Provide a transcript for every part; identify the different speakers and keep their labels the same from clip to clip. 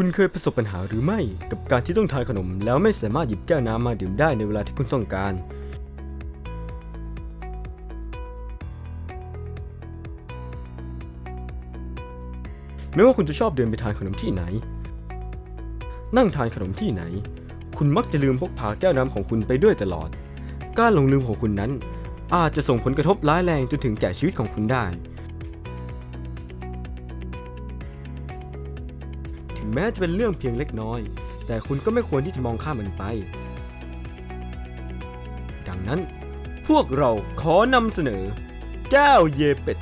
Speaker 1: คุณเคยประสบปัญหาหรือไม่กับการที่ต้องทานขนม แล้วไม่สามารถหยิบแก้วน้ำมาดื่มได้ในเวลาที่คุณต้องการ ไม่ว่าคุณจะชอบเดินไปทานขนมที่ไหน นั่งทานขนมที่ไหน คุณมักจะลืมพกพาแก้วน้ำของคุณไปด้วยตลอด การหลงลืมของคุณนั้น อาจจะส่งผลกระทบร้ายแรงจนถึงแก่ชีวิตของคุณได้ แม้จะเป็นเรื่องเพียงเล็กน้อย แต่คุณก็ไม่ควรที่จะมองข้ามมันไป ดังนั้น พวกเราขอนำเสนอ แก้วเยเป็ด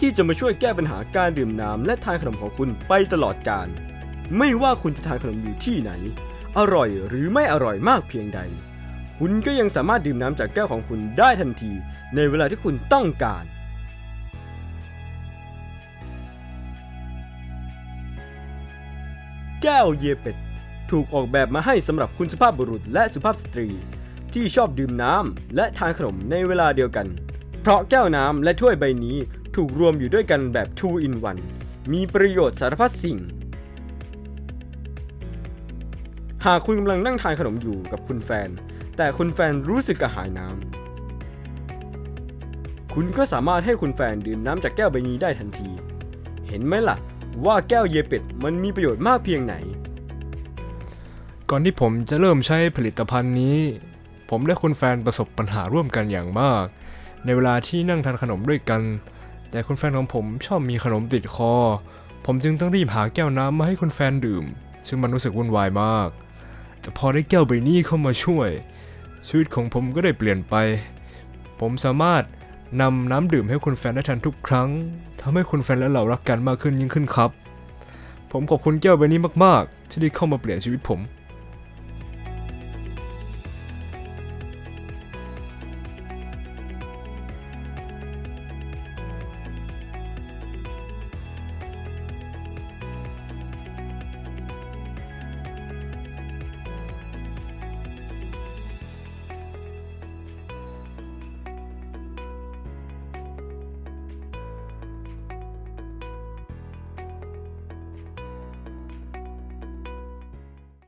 Speaker 1: ที่จะมาช่วยแก้ปัญหาการดื่มน้ำและทานขนมของคุณไปตลอดกาลไม่ว่าคุณจะทานขนมอยู่ที่ไหน อร่อยหรือไม่อร่อยมากเพียงใด คุณก็ยังสามารถดื่มน้ำจากแก้วของคุณได้ทันที ในเวลาที่คุณต้องการ แก้วเยเป็ด ถูกออกแบบมาให้สำหรับคุณสุภาพบุรุษและสุภาพสตรี ที่ชอบดื่มน้ำและทานขนมในเวลาเดียวกัน เพราะแก้วน้ำและถ้วยใบนี้ถูกรวมอยู่ด้วยกันแบบ2 in 1มีประโยชน์สารพัดสิ่ง หากคุณกำลังนั่งทานขนมอยู่กับคุณแฟน แต่คุณแฟนรู้สึกกระหายน้ำคุณก็สามารถให้คุณแฟนดื่มน้ำจากแก้วใบนี้ได้ทันที เห็นไหมล่ะ ว่าแก้วเยเป็ดมันมีประโยชน์มากเพียงไหน
Speaker 2: ก่อนที่ผมจะเริ่มใช้ผลิตภัณฑ์นี้ ผมและคุณแฟนประสบปัญหาร่วมกันอย่างมาก ในเวลาที่นั่งทานขนมด้วยกัน แต่คุณแฟนของผมชอบมีขนมติดคอ ผมจึงต้องรีบหาแก้วน้ำมาให้คุณแฟนดื่ม ซึ่งมันรู้สึกวุ่นวายมาก แต่พอได้แก้วใบนี้เข้ามาช่วย ชีวิตของผมก็ได้เปลี่ยนไป ผมสามารถนำน้ำดื่มให้คุณแฟนได้ทันทุกครั้ง ทำให้คุณแฟนและเรารักกันมากขึ้นยิ่งขึ้นครับ ผมขอบคุณแก้วใบนี้มากๆ ที่ได้เข้ามาเปลี่ยนชีวิตผม